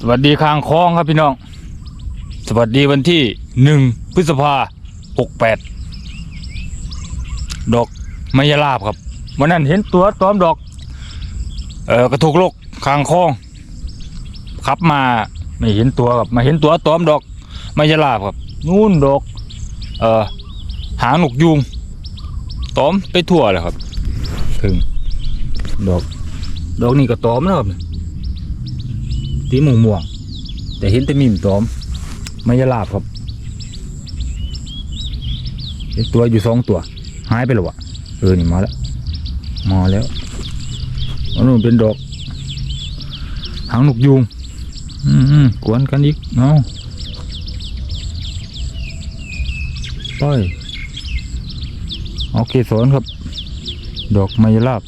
สวัสดีข้างคลองครับพี่น้อง สวัสดีวันที่หนึ่งพฤษภาหกแปดดอกมายาลาบครับวันนั้นเห็นตัวตอมดอก เออกระถูกโลกข้างคลองขับมาไม่เห็นตัวครับมาเห็นตัวตอมดอกมายาลาบครับนู่นดอก เออหางหนกยุงตอมไปทั่วเลยครับถึงดอก ดอกนี่ก็ตอมแล้วครับ สีม่วงม่วงแต่เห็นแต่มีมตอมไม่ยาลาบครับเห็นตัวอยู่สองตัว หายไปแล้วะเออนี่มาแล้วมาแล้วอันนู้นเป็นดอกหางนกยูงอืมกวนกันอีกเอาไปเอาเกสรครับ ดอกไมยลาบ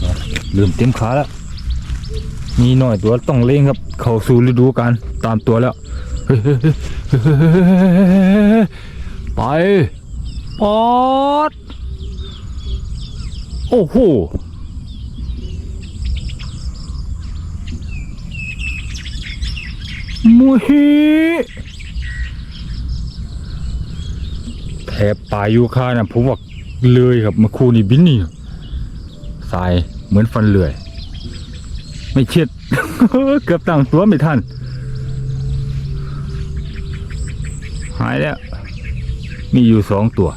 กี่ตัวน้อยสองลืมเต็มขาแล้วมีหน่อยตัวต้องเล่งครับ เข้าสู่ฤดูกาลตามตัวแล้วเฮ้ยเฮ้ยเฮ้ยเฮ้ยเฮ้ยเฮ้ยเฮ้ยไปปอดโอ้โหมุฮิแถบป่ายูคานะผมว่าเลยครับเมาคูนี่บินนี่ทรายเหมือนฟันเลื่อย ไม่เช็ดเกือบตั้งตัวไม่ทัน หายแล้ว มีอยู่สองตัว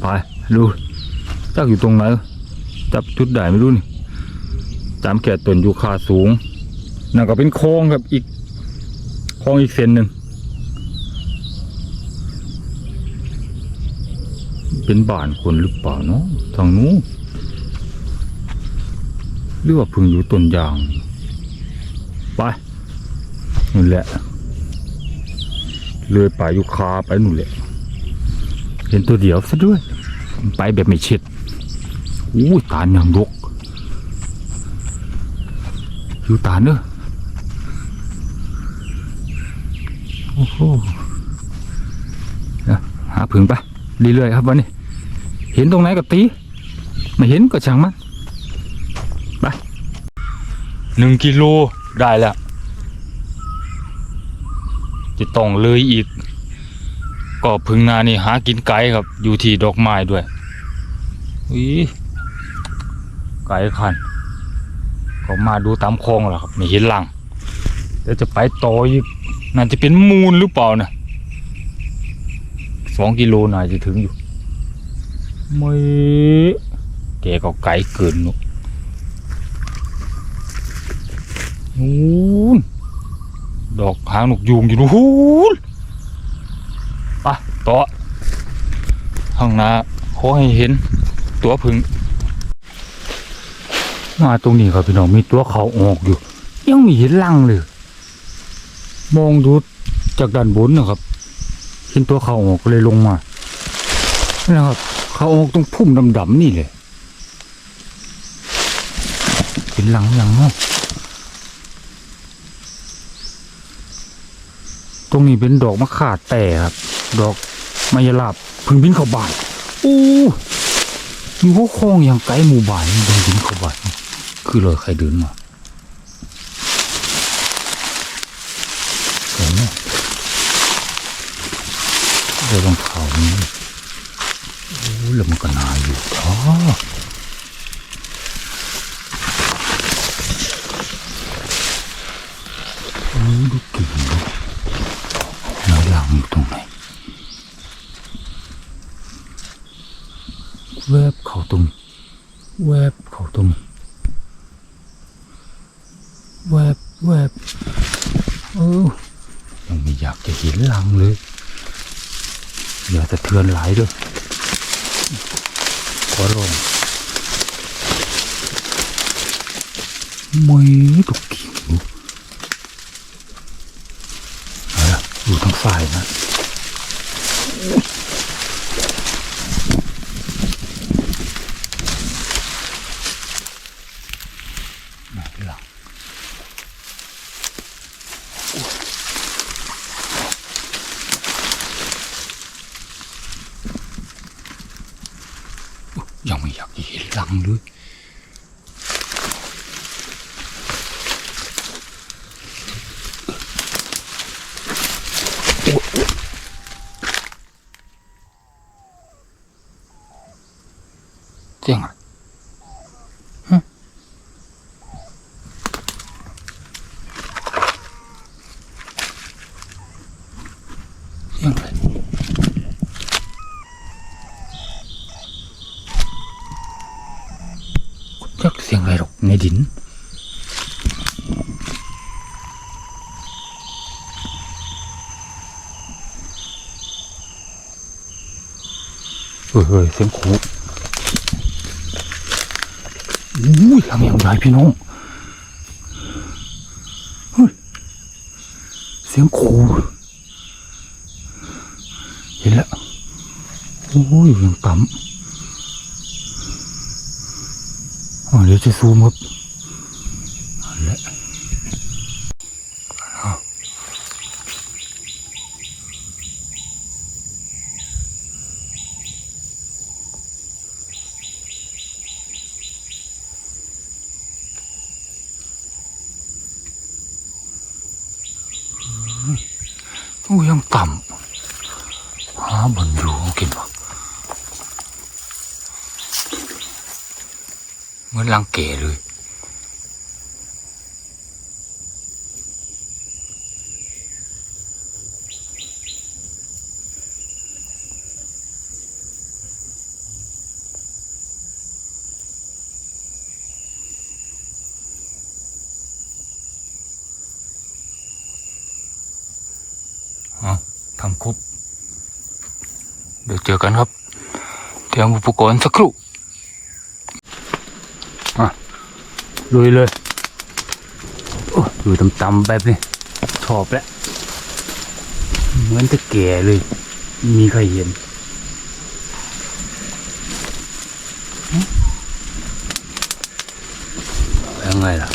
ไป ดูจักอยู่ตรงไหน จับจุดได้ไม่รู้นี่จำแก่ต้นยูคาสูงนั่นก็เป็นโค้งครับอีกโค้งอีกเส้นหนึ่ง เป็นบ้านคนหรือเปล่าเนาะทางนู้นหรือว่าพึ่งอยู่ต้นยางไปนู่นแหละเลยป่ายุคาไปนู่นแหละเห็นตัวเดียวซะด้วย ไปแบบไม่เช็ดอู้ตาอย่างรกอยู่ตาเนอะโอ้โหหาผึ่งไป เรื่อยๆครับวันนี้ เห็นตรงไหนก็ตีไม่เห็นก็ช่างมันไปหนึ่งกิโลได้แล้วจะต้องเลยอีก ก็พึ่งนานี่หากินไก่ครับ อยู่ที่ดอกไม้ด้วยวิไก่ขันก็มาดูตามคลองแหละครับไม่เห็นหลังเดี๋ยวจะไปต่ออีกน่าจะเป็นมูลหรือเปล่านะ สองกิโลน่าจะถึงอยู่ไม่แกก็ไกลเกินนุนู้นดอกหางนกยูงอยู่นู้นไปต่อข้างหน้าขอให้เห็นตัวพึ่งมาตรงนี้ครับพี่น้องมีตัวเขาออกอยู่ ยังไม่เห็นลังเลย มองดูจากด้านบนนะครับเห็ นตัวเขาออกเลยลงมานี่นะครับเขาออกตรงพุ่มดำๆนี่เลยเป็นหลังยังเนาะตรงนี้เป็นดอกมะขาดแต่ครับ ดอกมายาลาบพึ่งบินเข้าบ้านอู้อยู่หัวคลองอย่างไกลหมู่บ้านดินบินเข้าบ้านคือเลยใครเดินมาเห็นไหม เดี๋ยวลงเขานี้โอ้แล้วมันก็นาอยู่ท้อโอ้ดูกิ่งดูแล้วหลังอยู่ตรงไหนแวบเขาตรงนี้แวบเขาตรงนี้แวบแวบเออยังไม่อยากจะเห็นหลังเลย อย่าสะเทือนหลายด้วยขอร้องไม่ตกขิวอะไรดูทั้งฝ่ายนะากเห็นหลังเลย เสียงอะไรฮะเสียงอะไรจักเสียงอะไรหรอกใน ดิน เฮ้ยเสียงขู่อุ้ยทำอย่างไรพี่น้องเฮ้ยเสียงขู่เห็นแล้วโอ้ยยังต่ำอ๋อ เดี๋ยวจะซูมครับเอาละอ้าวโอ้ยยังต่ำหาบนอยู่กินวะเห มือนลังเกเลยเอาทำครบเดี๋ยวเจอกันครับ เตรียมอุปกรณ์สักครู่อะ ลุยเลยโอ้อยู่ต่ำๆแบบนี้ชอบแล้วเหมือนจะแก่เลย มีใครเห็นยังไงล่ะ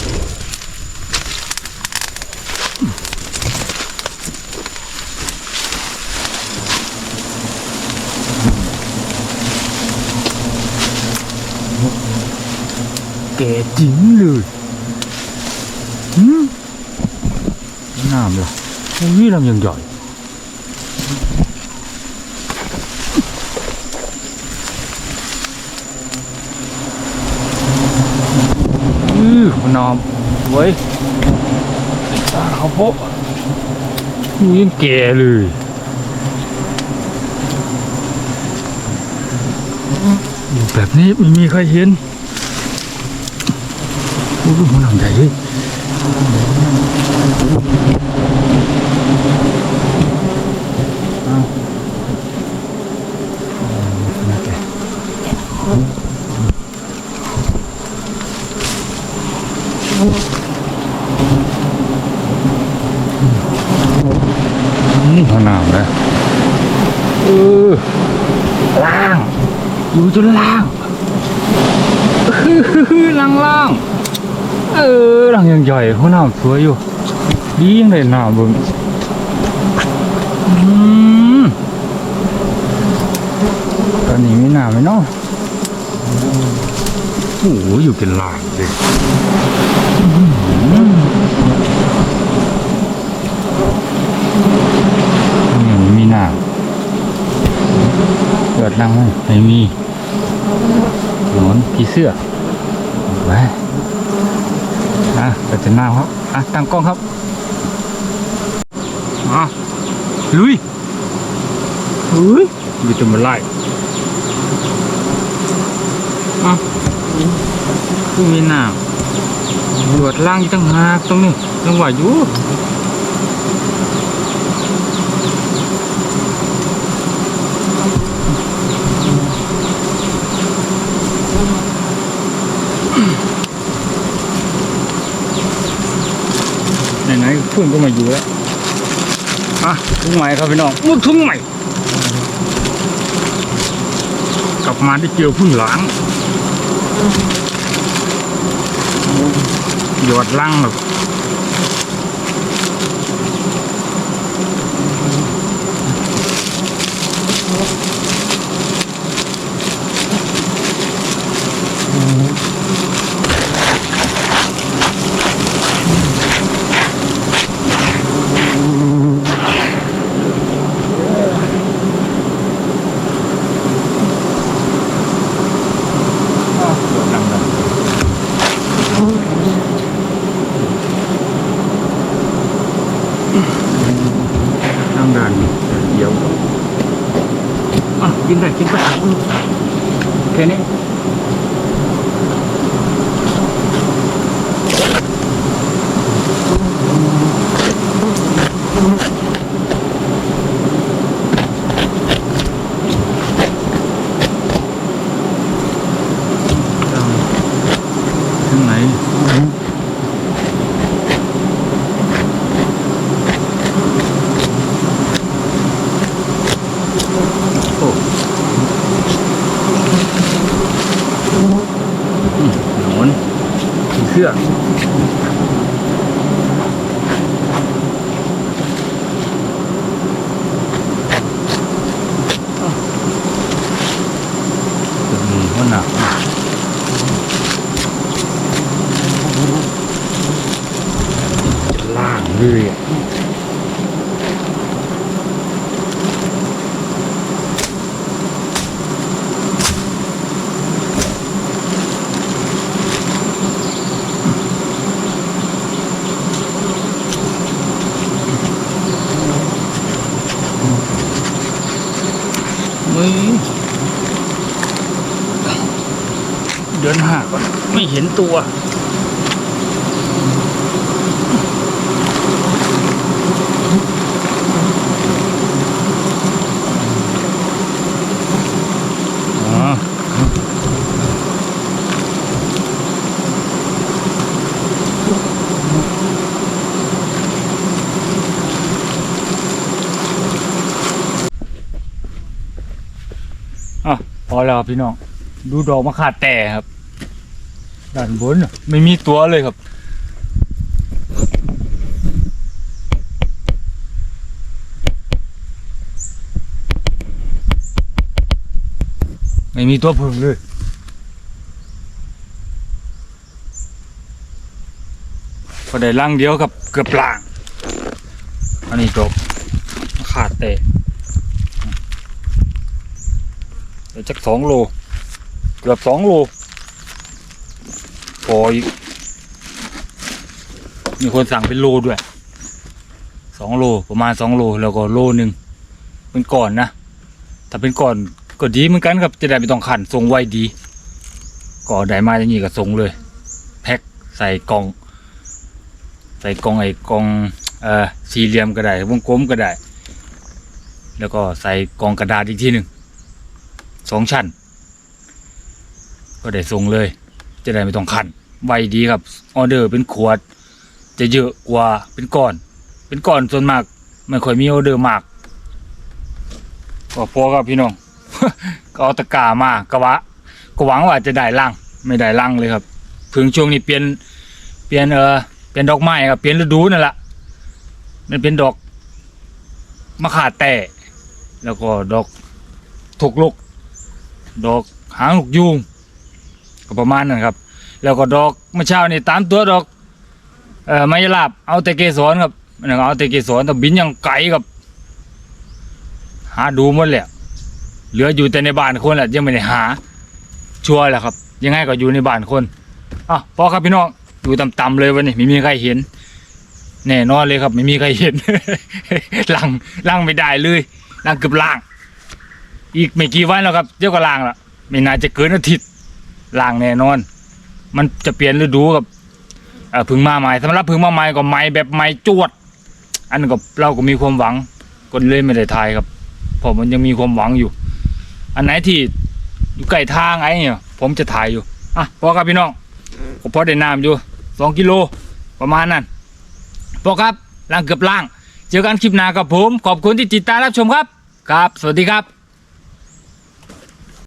ก่จริงเลยหืมน้ำล่ะโอ้ยลำยังใหญ่อือมันน้ำเว้ยตาเขาโปะนี่ยังแก่เลยอยู่แบบนี้ไม่มีใครเห็น โอ้ยมันหนังใหญ่ หลังยังใหญ่เขาน้ำสวยอยู่ดียังได้น้ำบึงอืมตอนนี้มีน้ำไหมเนาะโอ้โหอยู่เป็นลางเลยนี่มีน้ำเกิดลังไหมไม่มีหนอนผีเสื้อไป อะเปิดเป็นหน้าครับ อะตั้งกล้องครับอะลุยลุยอยู่จะมาไล่อะคือมีหน้าหลวดล่างอยู่ตั้งหากตรงนี้ยังไหวอยู่ ไหนๆพุ่งก็มาอยู่แล้วอะทุ่งใหม่ครับพี่น้องมุดทุ่งใหม่ กลับมาได้เจอพึ่งหลางหยอดลังแบบหยอดลังแบบนั่งเดินเดี๋ยวอะ กินได้กินไปแค่นี้ ถึงไหนโอ้อืมหนอน ผีเสื้อจะมีหัวหนัก ล่างเลยอะมึงเดินหาก่อนไม่ เห็นตัวอ๋ออะพอแล้วครับพี่น้อง ดูดอกมะขาดแต่ครับ ด้านบนน่ะไม่มีตัวเลยครับ ไม่มีตัวผึ่งเลยพอได้ลังเดียวกับเกือบล่าง อันนี้จบขาดแต่เดี๋ยวจักสองโล เกือบสองโล พออีก มีคนสั่งเป็นโลด้วย สองโลประมาณสองโลแล้วก็โลหนึ่งเป็นก่อนนะ ถ้าเป็นก่อนก็ดีเหมือนกันครับจะได้ไม่ต้องขันทรงไวดีก็ได้มาอย่างนี้ก็ส่งเลย แพ็คใส่กล่อง ใส่กล่องไอ้กล่องเอ่อสี่เหลี่ยมก็ได้วงกลมก็ได้ แล้วก็ใส่กล่องกระดาษอีกทีหนึ่งสองชั้น ก็ได้ส่งเลย จะได้ไม่ต้องขันไวดีครับออเดอร์เป็นขวด จะเยอะกว่าเป็นก้อน เป็นก้อนส่วนมากไม่ค่อยมีออเดอร์มากก็พอครับพี่น้องก็เอาตะกร้ามากระวะก็หวังว่าจะได้ลังไม่ได้ลังเลยครับเพึ่งช่วงนี้เปลี่ยนเปลี่ยนเออเปลี่ยนดอกไม้ครับเปลี่ยนฤดูนั่นแหละมันเป็นดอกมะขาแต่แล้วก็ดอกถกลกดอกหางลูกยูง ก็ประมาณนั้นครับ แล้วก็ดอกเมื่อเช้านี่ตามตัวดอกเอ่อไม้ลาบเอาแต่เกสรครับนก็เอาแต่เกสรแต่บินยังไกลครับ หาดูหมดแหละเหลืออยู่แต่ในบ้านคนแหละยังไม่ได้หา ชัวร์แหละครับ ยังไงก็อยู่ในบ้านคนอะพอครับพี่น้องอยู่ต่ำๆเลยวันนี้ไม่มีใครเห็นแน่นอนเลยครับ ไม่มีใครเห็นลังลังไม่ได้เลยลังเกือบล่าง อีกไม่กี่วันแล้วครับเดี๋ยวก็ล่างละไม่น่าจะเกินอาทิตย์ ล่างแน่นอน มันจะเปลี่ยนฤดูกับพึ่งมาใหม่สำหรับพึ่งมาใหม่ก็ใหม่แบบใหม่จวด อันนั้นก็เราก็มีความหวังก็เลยไม่ได้ทายครับเพราะมันยังมีความหวังอยู่ อันไหนที่อยู่ใกล้ทางไอ้เนี่ยผมจะถ่ายอยู่อะพอครับพี่น้องผมพอได้น้ำอยู่สองกิโลประมาณนั้นพอครับล่างเกือบล่าง เจอกันคลิปหน้ากับผม ขอบคุณที่ติดตามรับชมครับ ครับ สวัสดีครับ